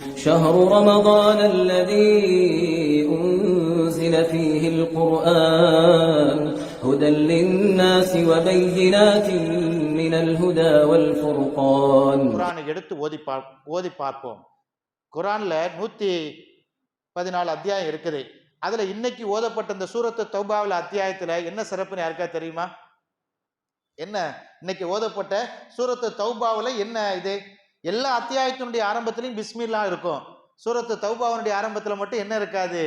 شهر رمضان الذي أنزل فيه القرآن هدى للناس وبينات من الهدى والفرقان குரானை எடுத்து ஓதி பார் ஓதி பார்ப்போம் குரான்ல நூத்தி பதினாலு அத்தியாயம் இருக்குது அதுல இன்னைக்கு ஓதப்பட்ட இந்த சூரத்து தௌபாவில் அத்தியாயத்துல என்ன சிறப்புன்னு யாருக்கா தெரியுமா என்ன இன்னைக்கு ஓதப்பட்ட சூரத்து தௌபாவில் என்ன இது எல்லா அத்தியாயத்தினுடைய ஆரம்பத்திலையும் பிஸ்மில்லா இருக்கும். சூரத்து தௌபாவினுடைய ஆரம்பத்தில் மட்டும் என்ன இருக்காது?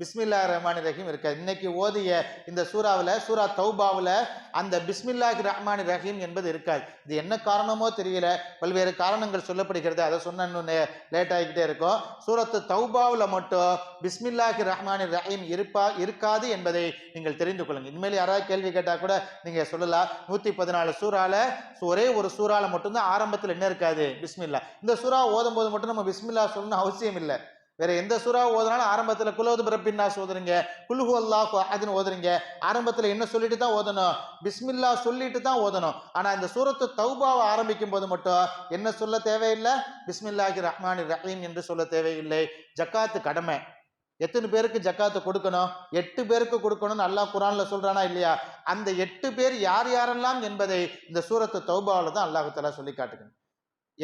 பிஸ்மில்லா ரஹ்மான் ரஹீம் இருக்காது இன்னைக்கு ஓதிய இந்த சூறாவில் சூரா தௌபாவில் அந்த பிஸ்மில்லாஹி ரஹ்மான் ரஹீம் என்பது இருக்காது. இது என்ன காரணமோ தெரியல. பல்வேறு காரணங்கள் சொல்லப்படுகிறது. அதை சொன்ன இன்னும் லேட் ஆகிக்கிட்டே இருக்கும். சூரத்து தௌபாவில் மட்டும் பிஸ்மில்லாஹி ரஹ்மான் ரஹீம் இருப்பா இருக்காது என்பதை நீங்கள் தெரிந்து கொள்ளுங்கள். இனிமேல் யாராவது கேள்வி கேட்டால் கூட நீங்கள் சொல்லலாம். நூற்றி பதினாலு சூறால ஒரே ஒரு சூறால மட்டும்தான் ஆரம்பத்தில் என்ன இருக்காது? பிஸ்மில்லா இந்த சூறா ஓதும் போது மட்டும் நம்ம பிஸ்மில்லா சொல்லணும்னு அவசியம் இல்லை. வேற எந்த சூறா ஓதுனாலும் ஆரம்பத்தில் குலோது பிறப்பின்னா ஓதுறீங்க குல்ஹு அல்லாஹ் அதுன்னு ஓதுறீங்க. ஆரம்பத்தில் என்ன சொல்லிட்டு தான் ஓதணும்? பிஸ்மில்லா சொல்லிட்டு தான் ஓதணும். ஆனால் இந்த சூரத்து தௌபாவை ஆரம்பிக்கும் போது மட்டும் என்ன சொல்ல தேவையில்லை? பிஸ்மில்லாஹி ரஹ்மான் ரஹீம் என்று சொல்ல தேவையில்லை. ஜக்காத்து கடமை. எத்தனை பேருக்கு ஜக்காத்தை கொடுக்கணும்? எட்டு பேருக்கு கொடுக்கணும்னு அல்லாஹ் குரான்ல சொல்றானா இல்லையா? அந்த எட்டு பேர் யார் யாரெல்லாம் என்பதை இந்த சூரத்து தௌபாவில் தான் அல்லாஹு தலா சொல்லி காட்டுக்கணும்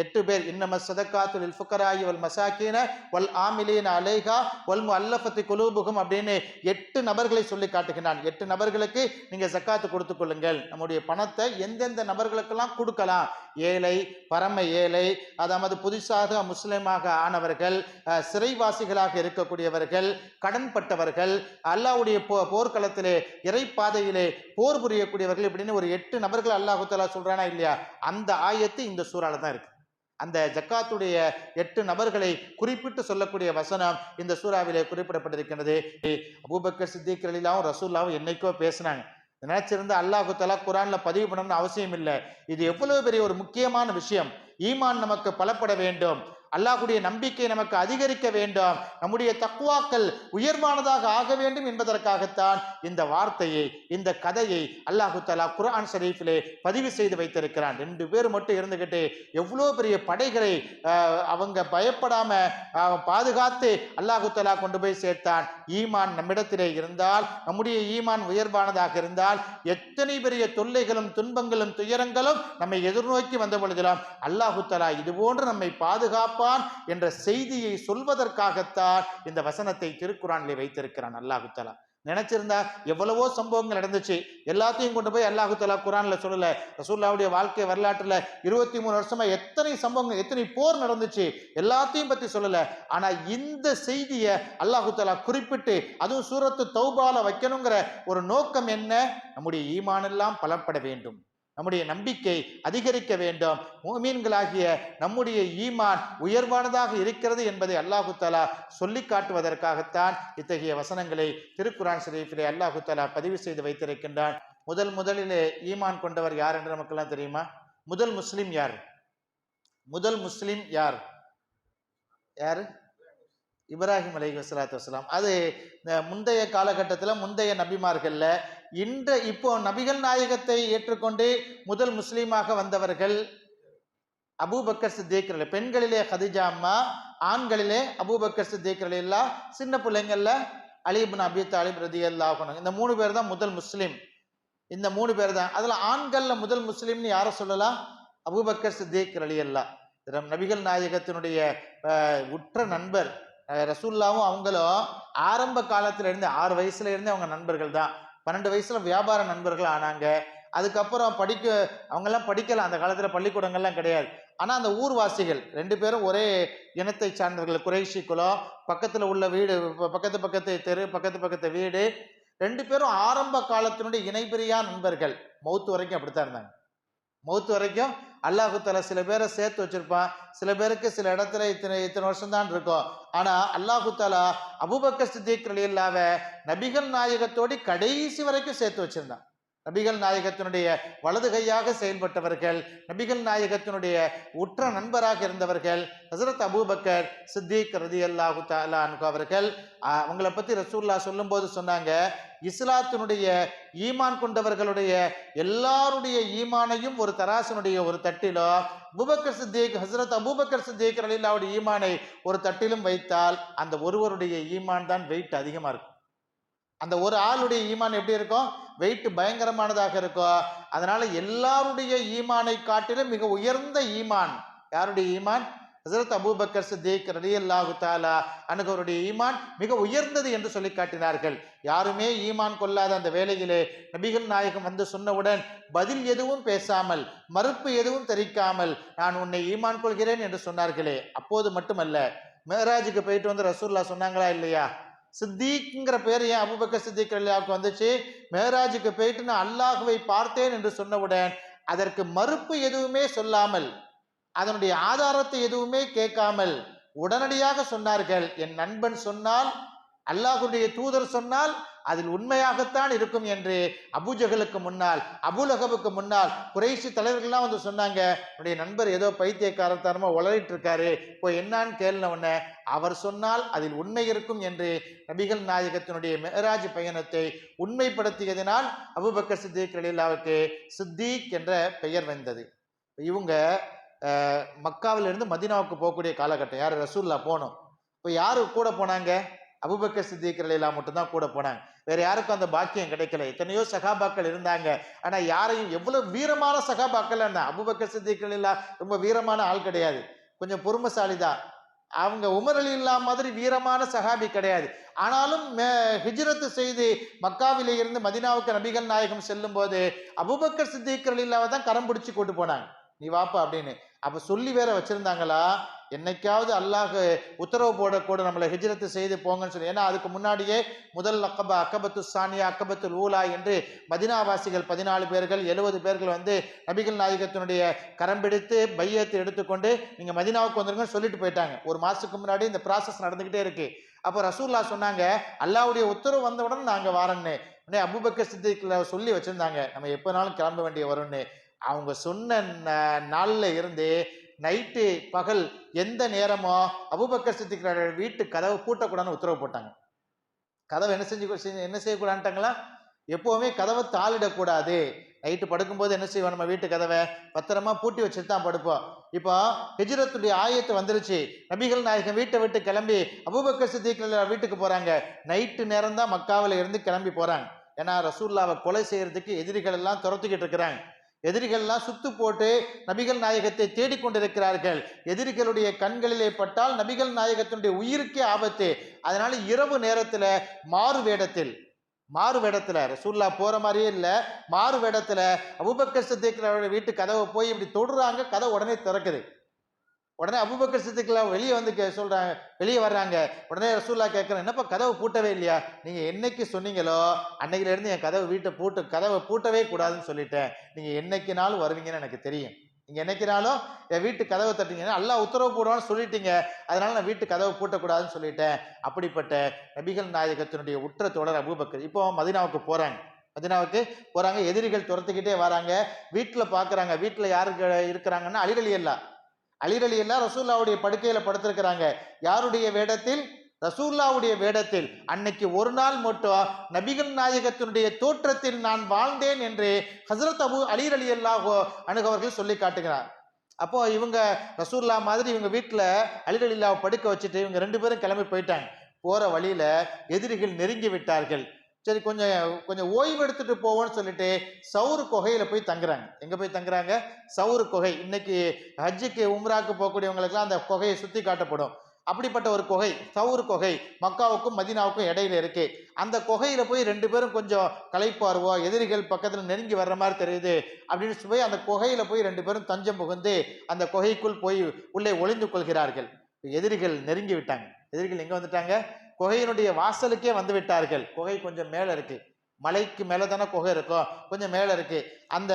எட்டு பேர். இன்னம சதக்காத்துல் ஃபுக்கராயி வல் மசாக்கீன வல் ஆமிலீன அலேகா வல் முஅல்லஃபத்தி குலூபுகும் அப்படின்னு எட்டு நபர்களை சொல்லி காட்டுகிறான் எட்டு நபர்களுக்கு நீங்கள் சக்காத்து கொடுத்து கொள்ளுங்கள். நம்முடைய பணத்தை எந்தெந்த நபர்களுக்கெல்லாம் கொடுக்கலாம்? ஏழை பரம ஏழை அதாவது புதுசாக முஸ்லீமாக ஆனவர்கள் சிறைவாசிகளாக இருக்கக்கூடியவர்கள் கடன்பட்டவர்கள் அல்லாவுடைய போ போர்க்களத்திலே இறைப்பாதையிலே போர் புரியக்கூடியவர்கள் இப்படின்னு ஒரு எட்டு நபர்கள் அல்லாஹு தஆலா சொல்கிறானா இல்லையா? அந்த ஆயத்து இந்த சூறால தான் இருக்குது அந்த ஜக்காத்துடைய எட்டு நபர்களை குறிப்பிட்டு சொல்லக்கூடிய வசனம் இந்த சூறாவிலே குறிப்பிடப்பட்டிருக்கின்றது. அபூபக்கர் சித்திக் அலிலாவும் ரசூல்லாவும் என்னைக்கோ பேசினாங்க. நினைச்சிருந்து அல்லாஹு தலா குரான்ல பதிவு பண்ணணும்னு அவசியம் இல்லை இது எவ்வளவு பெரிய ஒரு முக்கியமான விஷயம். ஈமான் நமக்கு பலப்பட வேண்டும். அல்லாஹுடைய நம்பிக்கை நமக்கு அதிகரிக்க வேண்டும். நம்முடைய தக்குவாக்கள் உயர்வானதாக ஆக வேண்டும் என்பதற்காகத்தான் இந்த வார்த்தையை இந்த கதையை அல்லாஹு தலா குரான் ஷரீஃபிலே பதிவு செய்து வைத்திருக்கிறான். ரெண்டு பேர் மட்டும் இருந்துகிட்டு எவ்வளோ பெரிய படைகளை அவங்க பயப்படாம பாதுகாத்து அல்லாஹு தலா கொண்டு போய் சேர்த்தான். ஈமான் நம்மிடத்திலே இருந்தால் நம்முடைய ஈமான் உயர்வானதாக இருந்தால் எத்தனை பெரிய தொல்லைகளும் துன்பங்களும் துயரங்களும் நம்மை எதிர்நோக்கி வந்த பொழுதெல்லாம் அல்லாஹு தலா இது போன்று நம்மை பாதுகாப்பான் என்ற செய்தியை சொல்வதற்காகத்தான் இந்த வசனத்தை திருக்குறானிலே வைத்திருக்கிறான். அல்லாஹு தலா நினைச்சிருந்தா எவ்வளவோ சம்பவங்கள் நடந்துச்சு. எல்லாத்தையும் கொண்டு போய் அல்லாஹு தலா குரான்ல சொல்லல. ரசூல்லாவுடைய வாழ்க்கை வரலாற்றுல இருபத்தி மூணு வருஷமா எத்தனை சம்பவங்கள் எத்தனை போர் நடந்துச்சு எல்லாத்தையும் பத்தி சொல்லல. ஆனா இந்த செய்தியை அல்லாஹு தலா குறிப்பிட்டு அதுவும் சூரத்து தௌபால வைக்கணுங்கிற ஒரு நோக்கம் என்ன? நம்முடைய ஈமானெல்லாம் பலப்பட வேண்டும். நம்முடைய நம்பிக்கை அதிகரிக்க வேண்டும். மூமீன்களாகிய நம்முடைய ஈமான் உயர்வானதாக இருக்கிறது என்பதை அல்லாஹு தாலா சொல்லி காட்டுவதற்காகத்தான் இத்தகைய வசனங்களை திருக்குரான் ஷரீஃபிலே அல்லாஹு தாலா பதிவு செய்து வைத்திருக்கின்றான். முதல் முதலிலே ஈமான் கொண்டவர் யார் என்று நமக்கெல்லாம் தெரியுமா? முதல் முஸ்லீம் யார்? முதல் முஸ்லீம் யார்? யார்? இப்ராஹிம் அலி வஸலாத்து வஸலாம். அது இந்த முந்தைய காலகட்டத்தில் முந்தைய நபிமார்களில் இன்ற இப்போ நபிகள் நாயகத்தை ஏற்றுக்கொண்டு முதல் முஸ்லீமாக வந்தவர்கள் அபூபக்கர் சித்திக் பெண்களிலே ஹதிஜா அம்மா ஆண்களிலே அபூபக்கர் சித்திக் எல்லாம் சின்ன பிள்ளைங்கள்ல அலிபுன் அபி தாலிப் ரதி அல்லாஹ் இந்த மூணு பேர் தான் முதல் முஸ்லீம். இந்த மூணு பேர் தான். அதில் ஆண்களில் முதல் முஸ்லீம்னு யாரை சொல்லலாம் அபூபக்கர் சித்திக் அலி அல்லா நபிகள் நாயகத்தினுடைய உற்ற நண்பர் ரசூல்லாவும் அவங்களும் ஆரம்ப காலத்துல இருந்து ஆறு வயசுல இருந்து அவங்க நண்பர்கள் தான். பன்னெண்டு வயசுல வியாபார நண்பர்கள் ஆனாங்க. அதுக்கப்புறம் படிக்க அவங்கெல்லாம் படிக்கல அந்த காலத்தில் பள்ளிக்கூடங்கள்லாம் கிடையாது. ஆனால் அந்த ஊர்வாசிகள் ரெண்டு பேரும் ஒரே இனத்தை சார்ந்தவர்கள். குறைஷி குலம் பக்கத்தில் உள்ள வீடு பக்கத்து பக்கத்து தெரு பக்கத்து பக்கத்து வீடு. ரெண்டு பேரும் ஆரம்ப காலத்தினுடைய இணைபிரியா நண்பர்கள். மௌத்து வரைக்கும் அப்படித்தான் இருந்தாங்க. மௌத்து வரைக்கும் அல்லாஹு தலா சில பேரை சேர்த்து வச்சிருப்பான். சில பேருக்கு சில இடத்துல இத்தனை இத்தனை வருஷம் தான் இருக்கும். ஆனா அல்லாஹு தாலா அபூபக்கர் சித்திக் இல்லாத நபிகள் நாயகத்தோடு கடைசி வரைக்கும் சேர்த்து வச்சிருந்தான். நபிகள் நாயகத்தினுடைய வலது கையாக செயல்பட்டவர்கள் நபிகள் நாயகத்தினுடைய உற்ற நண்பராக இருந்தவர்கள் ஹசரத் அபூபக்கர் சித்திக் ரதி அல்லாஹு அவர்கள் அவங்கள பற்றி ரசூல்லா சொல்லும்போது சொன்னாங்க இஸ்லாத்தினுடைய ஈமான் கொண்டவர்களுடைய எல்லாருடைய ஈமானையும் ஒரு தராசனுடைய ஒரு தட்டிலோ அபூபக்கர் சித்திக் ஹசரத் அபூபக்கர் சித்திக் அலில்லாவுடைய ஈமானை ஒரு தட்டிலும் வைத்தால் அந்த ஒருவருடைய ஈமான் தான் வெயிட் அதிகமாக இருக்கும். அந்த ஒரு ஆளுடைய ஈமான் எப்படி இருக்கும்? வெயிட் பயங்கரமானதாக இருக்கும். அதனால எல்லாருடைய ஈமானை காட்டிலும் மிக உயர்ந்த ஈமான் யாருடைய ஈமான்? ஹசரத் அபூபக்கர் சித்திக் ரலியல்லாஹு தாலா அனுகவருடைய ஈமான் மிக உயர்ந்தது என்று சொல்லி காட்டினார்கள். யாருமே ஈமான் கொள்ளாத அந்த வேளையிலே நபிகள் நாயகம் வந்து சொன்னவுடன் பதில் எதுவும் பேசாமல் மறுப்பு எதுவும் தெரிவிக்காமல் நான் உன்னை ஈமான் கொள்கிறேன் என்று சொன்னார்களே. அப்போது மட்டுமல்ல மேராஜுக்கு போயிட்டு வந்து ரசூல்லா சொன்னாங்களா இல்லையா? சித்திக்குங்கிற பேர் ஏன் அபுபக்கர் சித்திக் அல்லாவுக்கு வந்துச்சு? மேராஜுக்கு போயிட்டு நான் அல்லாஹுவை பார்த்தேன் என்று சொன்னவுடன் அதற்கு மறுப்பு எதுவுமே சொல்லாமல் அதனுடைய ஆதாரத்தை எதுவுமே கேட்காமல் உடனடியாக சொன்னார்கள். என் நண்பன் சொன்னால் அல்லாஹுடைய தூதர் சொன்னால் அதில் உண்மையாகத்தான் இருக்கும் என்று அபுஜகலுக்கு முன்னால் அபுலகபுக்கு முன்னால் குறைசி தலைவர்கள்லாம் வந்து சொன்னாங்க. என்னுடைய நண்பர் ஏதோ பைத்தியக்காரத்தனமா உளறிட்டு இருக்காரு இப்போ என்னான்னு உடனே அவர் சொன்னால் அதில் உண்மை இருக்கும் என்று நபிகள் நாயகத்தினுடைய மெஹராஜ் பயணத்தை உண்மைப்படுத்தியதினால் அபுபக்கர் சித்திக் ரலில்லாவுக்கு சித்திக் என்ற பெயர் வந்தது. இவங்க மக்காவிலிருந்து மக்காவில இருந்து மதீனாவுக்கு போகக்கூடிய காலகட்டம். யார்? ரசூல்லா போனோம். இப்போ யாரு கூட போனாங்க? அபுபக்க சித்திக் மட்டும்தான் கூட போனாங்க. வேற யாருக்கும் அந்த பாக்கியம் கிடைக்கல. எத்தனையோ சகாபாக்கள் இருந்தாங்க. ஆனால் யாரையும் எவ்வளவு வீரமான சகாபாக்கள் என்ன அபுபக்க சித்திக் ரொம்ப வீரமான ஆள் கிடையாது. கொஞ்சம் பொறுமைசாலி தான் அவங்க உமர் அலி இல்லா மாதிரி வீரமான சஹாபி கிடையாது. ஆனாலும் ஹிஜ்ரத்து செய்து மக்காவிலே இருந்து மதினாவுக்கு நபிகள் நாயகம் செல்லும் போது அபுபக்கர் சித்திகர் ரலில்லாவை தான் கரம் பிடிச்சி கூட்டு போனாங்க. நீ வாப்பா அப்படின்னு. அப்ப சொல்லி வேற வச்சிருந்தாங்களா? என்னைக்காவது அல்லாஹ் உத்தரவு போடக்கூட நம்மளை ஹிஜ்ரத்து செய்து போங்கன்னு சொல்லி. ஏன்னா அதுக்கு முன்னாடியே முதல் அக்கபா அக்கபத்து சானியா அக்கபத்து ஊலா என்று மதினாவாசிகள் பதினாலு பேர்கள் எழுபது பேர்கள் வந்து நபிகள் நாயகத்தினுடைய கரம் பிடித்து பையத்தை எடுத்துக்கொண்டு நீங்க மதினாவுக்கு வந்துருங்கன்னு சொல்லிட்டு போயிட்டாங்க. ஒரு மாசத்துக்கு முன்னாடி இந்த ப்ராசஸ் நடந்துகிட்டே இருக்கு. அப்போ ரசூல்லா சொன்னாங்க அல்லாவுடைய உத்தரவு வந்தவுடன் நாங்கள் வாரன்னு. உடனே அபுபக்கர் சித்திக்கில் சொல்லி வச்சுருந்தாங்க நம்ம எப்போனாலும் கிளம்ப வேண்டிய வரும்னு. அவங்க சொன்ன நாளில் இருந்து நைட்டு பகல் எந்த நேரமோ அபுபக்கர் சித்திக்கிற வீட்டு கதவை பூட்டக்கூடாதுன்னு உத்தரவு போட்டாங்க. கதவை என்ன செஞ்சு செஞ்சு- என்ன செய்யக்கூடாதுட்டாங்களா எப்போவுமே கதவை தாளிடக்கூடாது. நைட்டு படுக்கும்போது என்ன செய்வோம் நம்ம வீட்டு கதவை பத்திரமா பூட்டி வச்சுட்டு தான் படுப்போம். இப்போ ஹிஜ்ரத்துடைய ஆயத்து வந்துருச்சு. நபிகள் நாயகம் வீட்டை விட்டு கிளம்பி அபுபக்கர் சித்திகள் வீட்டுக்கு போகிறாங்க நைட்டு நேரம் தான் மக்காவில் இருந்து கிளம்பி போகிறாங்க ஏன்னா ரசூல்லாவை கொலை செய்கிறதுக்கு எதிரிகள் எல்லாம் துரத்துக்கிட்டு இருக்கிறாங்க. எதிரிகள்லாம் சுத்து போட்டு நபிகள் நாயகத்தை தேடிக்கொண்டிருக்கிறார்கள். எதிரிகளுடைய கண்களிலே பட்டால் நபிகள் நாயகத்தினுடைய உயிருக்கே ஆபத்து. அதனால இரவு நேரத்தில் மாறு வேடத்தில் மாறு வேடத்தில் ரசூல்லா போகிற மாதிரியே இல்லை. மாறு வேடத்தில் அபுபக்கர் சித்திக்களோட வீட்டு கதவை போய் இப்படி தொடுறாங்க கதை உடனே திறக்குது. உடனே அபுபக்கர் சித்திக்களா வெளியே வந்து கே- வெளியே வர்றாங்க. உடனே ரசூல்லா கேட்குறேன் என்னப்பா கதவை பூட்டவே இல்லையா? நீங்கள் என்னைக்கு சொன்னீங்களோ அன்னைக்கிலேருந்து என் கதவை வீட்டை பூட்டு கதவை பூட்டவே கூடாதுன்னு சொல்லிட்டேன். நீங்கள் என்னைக்குனாலும் வருவீங்கன்னு எனக்கு தெரியும். நீங்கள் என்னைக்குனாலும் என் வீட்டு கதவை தட்டிங்கன்னா நல்லா உத்தரவு போடுவான்னு சொல்லிட்டீங்க. அதனால நான் வீட்டு கதவை பூட்டக்கூடாதுன்னு சொல்லிட்டேன். அப்படிப்பட்ட நபிகள் நாயகத்தினுடைய உற்ற தொடர் அபூபக்கர் இப்போ மதினாவுக்கு போகிறாங்க மதினாவுக்கு போகிறாங்க எதிரிகள் துரத்துக்கிட்டே வராங்க. வீட்டில் பார்க்குறாங்க வீட்டில் யாருக்கு இருக்கிறாங்கன்னா அலிரலி அலிரலி எல்லாம் ரசூல்லாவுடைய படுக்கையில படுத்திருக்கிறாங்க. யாருடைய வேடத்தில்? ரசூல்லாவுடைய வேடத்தில். அன்னைக்கு ஒரு நாள் மட்டும் நபிகள் நாயகத்தினுடைய தோற்றத்தில் நான் வாழ்ந்தேன் என்று ஹசரத் அபு அலீர் அலி அல்லாஹோ அணுகவர்கள் சொல்லி காட்டுகிறார். அப்போ இவங்க ரசூல்லா மாதிரி இவங்க வீட்டில் அலிர் அலில்லாவை படுக்க வச்சுட்டு இவங்க ரெண்டு பேரும் கிளம்பி போயிட்டாங்க. போற வழியில எதிரிகள் நெருங்கி விட்டார்கள். சரி கொஞ்சம் கொஞ்சம் ஓய்வு எடுத்துட்டு போவோம்னு சொல்லிட்டு சவுறு குகையில் போய் தங்குறாங்க. எங்கே போய் தங்குறாங்க? சவுறு குகை. இன்னைக்கு ஹஜ்ஜுக்கு உம்ராக்கு போகக்கூடியவங்களுக்குலாம் அந்த குகையை சுற்றி காட்டப்படும். அப்படிப்பட்ட ஒரு குகை சவுறு குகை மக்காவுக்கும் மதினாவுக்கும் இடையில இருக்கு. அந்த குகையில போய் ரெண்டு பேரும் கொஞ்சம் களைப்பாருவோ எதிரிகள் பக்கத்தில் நெருங்கி வர்ற மாதிரி தெரியுது அப்படின்னு போய் அந்த குகையில போய் ரெண்டு பேரும் தஞ்சம் புகுந்து அந்த குகைக்குள் போய் உள்ளே ஒளிந்து கொள்கிறார்கள். எதிரிகள் நெருங்கி விட்டாங்க. எதிரிகள் எங்கே வந்துட்டாங்க? குகையினுடைய வாசலுக்கே வந்து விட்டார்கள். குகை கொஞ்சம் மேலே இருக்கு. மலைக்கு மேலே தானே குகை இருக்கும் கொஞ்சம் மேலே இருக்கு. அந்த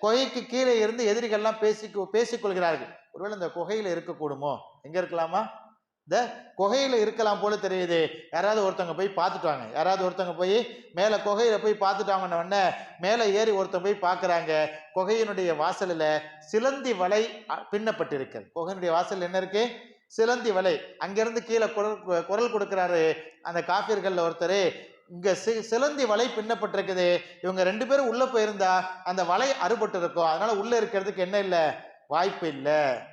குகைக்கு கீழே இருந்து எதிரிகள்லாம் பேசி பேசிக்கொள்கிறார்கள். ஒருவேளை இந்த குகையில் இருக்கக்கூடுமோ? எங்கே இருக்கலாமா? இந்த குகையில் இருக்கலாம் போல தெரியுது. யாராவது ஒருத்தவங்க போய் பார்த்துட்டாங்க யாராவது ஒருத்தவங்க போய் மேலே குகையில் போய் பார்த்துட்டாங்கன்ன உடனே மேலே ஏறி ஒருத்தன் போய் பார்க்குறாங்க. குகையினுடைய வாசலில் சிலந்தி வலை அ, பின்னப்பட்டிருக்கு. குகையினுடைய வாசல் என்ன இருக்கு? சிலந்தி வலை. அங்கிருந்து கீழே குரல் குரல் கொடுக்குறாரு அந்த காப்பீர்கள்ல ஒருத்தர். இங்கே சி- சிலந்தி வலை பின்னப்பட்டிருக்குது. இவங்க ரெண்டு பேரும் உள்ளே போயிருந்தா அந்த வலை அறுபட்டு இருக்கும் அதனால் உள்ளே இருக்கிறதுக்கு என்ன இல்லை? வாய்ப்பு இல்லை.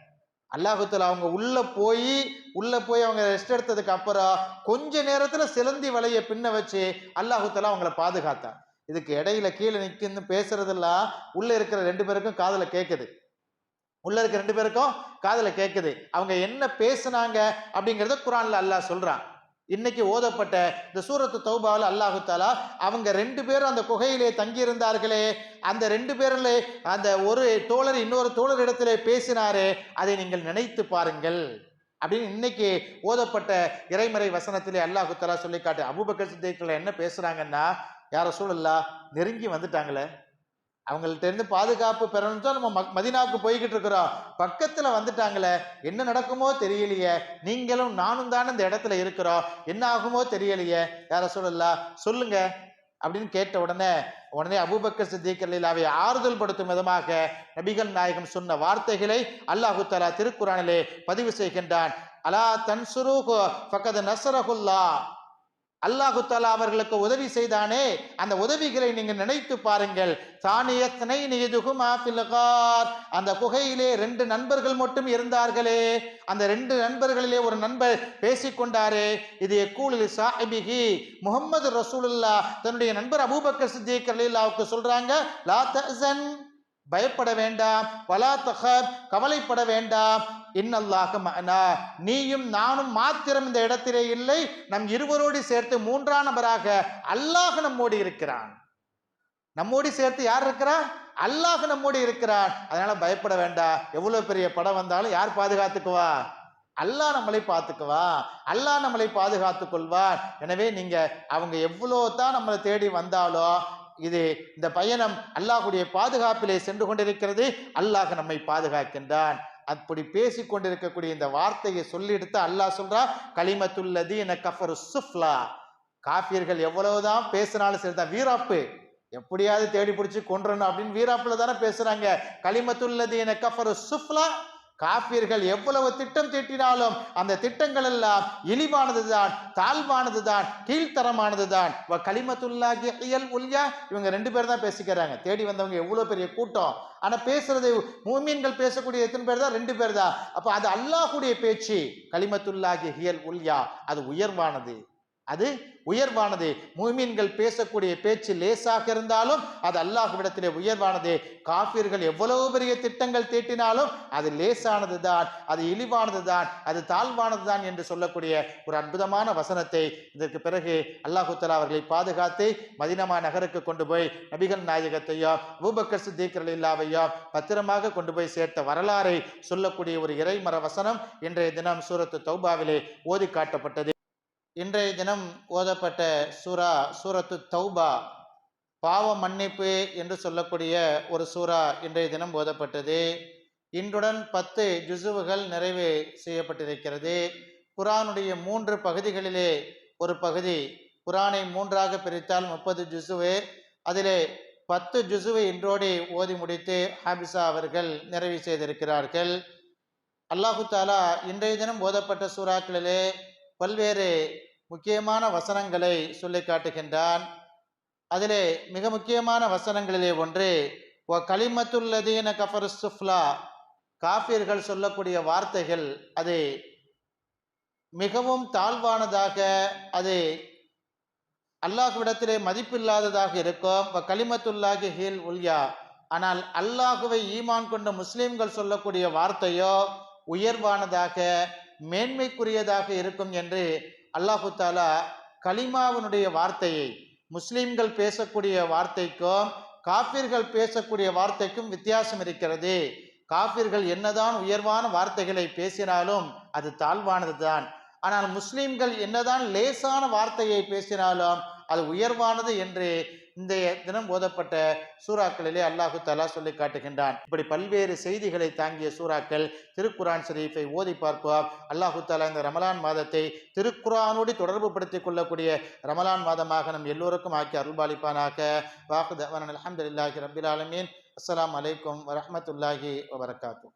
அல்லாஹுத்துல அவங்க உள்ளே போய் உள்ளே போய் அவங்க ரெஸ்ட் எடுத்ததுக்கு அப்புறம் கொஞ்ச நேரத்தில் சிலந்தி வலையை பின்ன வச்சு அல்லாஹுத்தில் அவங்கள பாதுகாத்தான். இதுக்கு இடையில கீழே நிற்கின்னு பேசுறதெல்லாம் உள்ளே இருக்கிற ரெண்டு பேருக்கும் காதில் கேட்குது உள்ள இருக்க ரெண்டு பேருக்கும் காதல கேட்குது அவங்க என்ன பேசுனாங்க அப்படிங்கிறத குரான்ல அல்லாஹ் சொல்றான். இன்னைக்கு ஓதப்பட்ட இந்த சூரத்து தௌபாவில் அல்லாஹு தாலா அவங்க ரெண்டு பேரும் அந்த குகையிலே தங்கியிருந்தார்களே. அந்த ரெண்டு பேரில் அந்த ஒரு தோழர் இன்னொரு தோழர் இடத்திலே பேசினாரே. அதை நீங்கள் நினைத்து பாருங்கள். அப்படின்னு இன்னைக்கு ஓதப்பட்ட இறைமறை வசனத்திலே அல்லாஹு தாலா சொல்லி காட்டு அபூபக்கர் சித்திகளை என்ன பேசுகிறாங்கன்னா யார சூழல்லா நெருங்கி வந்துட்டாங்களே. அவங்கள்ட்ட இருந்து பாதுகாப்பு பெறணும் தான் நம்ம மக்- மதீனாவுக்கு போய்கிட்டு இருக்கிறோம். பக்கத்தில் வந்துட்டாங்களே என்ன நடக்குமோ தெரியலையே. நீங்களும் நானும் தானே இந்த இடத்துல இருக்கிறோம். என்ன ஆகுமோ தெரியலையே. யார சொல்லலா? சொல்லுங்க. அப்படின்னு கேட்ட உடனே உடனே அபூபக்கர் சித்திக் அவை ஆறுதல் படுத்தும் விதமாக நபிகள் நாயகம் சொன்ன வார்த்தைகளை அல்லாஹு தலா திருக்குறானிலே பதிவு செய்கின்றான். அலா தன்சுருஹு ஃபக்கத் நஸ்ரஹுல்லா. அல்லாஹு தாலா அவர்களுக்கு உதவி செய்தானே. அந்த உதவிகளை நீங்க நினைத்து பாருங்கள். தானியத்தனை நீதுகுமா அந்த குகையிலே ரெண்டு நண்பர்கள் மட்டும் இருந்தார்களே. அந்த ரெண்டு நண்பர்களிலே ஒரு நண்பர் பேசிக்கொண்டாரே. இது எக்கூலில் சாஹிபிகி முகமது ரசூலுல்லா தன்னுடைய நண்பர் அபூபக்கர் சித்திக் ரலியல்லாஹுக்கு சொல்றாங்க லா தசன் பயப்பட வேண்டாம். வலாத்தக கவலைப்பட வேண்டாம். இன்னல்லாக மஅனா. நீயும் நானும் மாத்திரம் இந்த இடத்திலே இல்லை. நம் இருவரோடு சேர்த்து மூன்றாம் நபராக அல்லாஹ் நம்மோடு இருக்கிறான். நம்மோடு சேர்த்து யார் இருக்கிறா? அல்லாஹ் நம்மோடு இருக்கிறான். அதனால பயப்பட வேண்டாம். எவ்வளவு பெரிய படம் வந்தாலும் யார் பாதுகாத்துக்குவா? அல்லாஹ் நம்மளை பார்த்துக்குவா. அல்லாஹ் நம்மளை பாதுகாத்துக் கொள்வான். எனவே நீங்கள் அவங்க எவ்வளோ தான் நம்மளை தேடி வந்தாலும் இது இந்த பயணம் அல்லாஹுடைய பாதுகாப்பிலே சென்று கொண்டிருக்கிறது. அல்லாஹ் நம்மை பாதுகாக்கின்றான். அப்படி பேசி கொண்டிருக்கக்கூடிய இந்த வார்த்தையை சொல்லிடுத்து அல்லாஹ் சொல்றா களிமத்துள்ளது என கஃபரு சுஃப்லா. காபியர்கள் எவ்வளவுதான் பேசினாலும் சரிதான் வீராப்பு எப்படியாவது தேடி பிடிச்சி கொன்றணும் அப்படின்னு வீராப்புல தானே பேசுறாங்க. களிமத்துள்ளது என கஃபரு சுஃப்லா காப்பியர்கள் எவ்வளவு திட்டம் தீட்டினாலும் அந்த திட்டங்கள் எல்லாம் இழிவானதுதான் தாழ்வானதுதான் கீழ்த்தரமானதுதான். வ கலிமத்துல்லாஹி இயல் உல்யா. இவங்க ரெண்டு பேர் தான் பேசிக்கிறாங்க. தேடி வந்தவங்க எவ்வளோ பெரிய கூட்டம். ஆனால் பேசுறது மூமீன்கள் பேசக்கூடிய எத்தனை பேர் தான்? ரெண்டு பேர் தான். அப்போ அது அல்லாஹுடைய பேச்சு. கலிமத்துல்லாஹி ஹியல் உல்யா. அது உயர்வானது. அது உயர்வானது. மூமீன்கள் பேசக்கூடிய பேச்சு லேசாக இருந்தாலும் அது அல்லாஹ்விடத்திலே உயர்வானது. காஃபிர்கள் எவ்வளவு பெரிய திட்டங்கள் தீட்டினாலும் அது லேசானது தான் அது இழிவானது தான் அது தாழ்வானது தான் என்று சொல்லக்கூடிய ஒரு அற்புதமான வசனத்தை இதற்கு பிறகு அல்லாஹுத்தலா அவர்களை பாதுகாத்து மதினமா நகருக்கு கொண்டு போய் நபிகள் நாயகத்தையோ அபூபக்கர் சித்திக் இல்லாவையோ பத்திரமாக கொண்டு போய் சேர்த்த வரலாறை சொல்லக்கூடிய ஒரு இறைமர வசனம் இன்றைய தினம் சூரத்து தௌபாவிலே ஓதி காட்டப்பட்டது. இன்றைய தினம் ஓதப்பட்ட சூரா சூரத்து தௌபா பாவ மன்னிப்பு என்று சொல்லக்கூடிய ஒரு சூரா இன்றைய தினம் ஓதப்பட்டது. இன்றுடன் பத்து ஜுசுவுகள் நிறைவு செய்யப்பட்டிருக்கிறது. குரானுடைய மூன்று பகுதிகளிலே ஒரு பகுதி குரானை மூன்றாக பிரித்தால் முப்பது ஜுசுவு அதிலே பத்து ஜுசுவை இன்றோடு ஓதி முடித்து ஹாபிசா அவர்கள் நிறைவு செய்திருக்கிறார்கள். அல்லாஹு தாலா இன்றைய தினம் ஓதப்பட்ட சூறாக்களிலே பல்வேறு முக்கியமான வசனங்களை சொல்லி காட்டுகின்றான். அதிலே மிக முக்கியமான வசனங்களிலே ஒன்று ஒ களிமத்துள்ளதீன கஃபர் சுஃப்லா. காஃபியர்கள் சொல்லக்கூடிய வார்த்தைகள் அது மிகவும் தாழ்வானதாக அது அல்லாஹுவிடத்திலே மதிப்பில்லாததாக இருக்கும். வ களிமத்துல்லாகி ஹீல் உல்யா. ஆனால் அல்லாஹுவை ஈமான் கொண்ட முஸ்லீம்கள் சொல்லக்கூடிய வார்த்தையோ உயர்வானதாக மேன்மைக்குரியதாக இருக்கும் என்று அல்லாஹு தாலா கலிமாவினுடைய வார்த்தையை முஸ்லீம்கள் பேசக்கூடிய வார்த்தைக்கும் காபிர்கள் பேசக்கூடிய வார்த்தைக்கும் வித்தியாசம் இருக்கிறது. காபிர்கள் என்னதான் உயர்வான வார்த்தைகளை பேசினாலும் அது தாழ்வானது தான் ஆனால் முஸ்லீம்கள் என்னதான் லேசான வார்த்தையை பேசினாலும் அது உயர்வானது என்று இந்த தினம் ஓதப்பட்ட சூறாக்களிலே அல்லாஹு தலா சொல்லி காட்டுகின்றான். இப்படி பல்வேறு செய்திகளை தாங்கிய சூறாக்கள் திருக்குரான் ஷரீஃபை ஓதி பார்ப்போம். அல்லாஹு தாலா இந்த ரமலான் மாதத்தை திருக்குரானோடு தொடர்பு படுத்திக் கொள்ளக்கூடிய ரமலான் மாதமாக நம் எல்லோருக்கும் ஆக்கி அருள்பாலிப்பானாக. வாக்கு அலமதுல்லாஹி ரபில் ஆலமீன். அஸ்லாம் அலைக்கும் வரமத்துல்லாஹி வபரகாத்து